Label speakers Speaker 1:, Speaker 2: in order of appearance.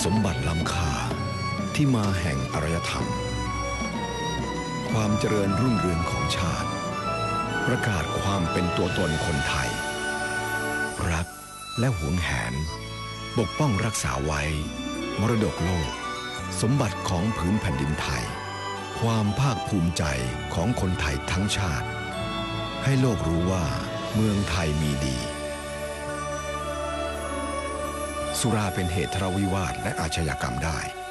Speaker 1: สมบัติล้ำค่าที่มาแห่งอารยธรรม ความเจริญรุ่งเรืองของชาติ ประกาศความเป็นตัวตนคนไทย รักและหวงแหน ปกป้องรักษาไว้ มรดกโลก สมบัติของผืนแผ่นดินไทย ความภาคภูมิใจของคนไทยทั้งชาติ ให้โลกรู้ว่าเมืองไทยมีดี สุราเป็นเหตุทะเลาวิวาทและอาชญากรรมได้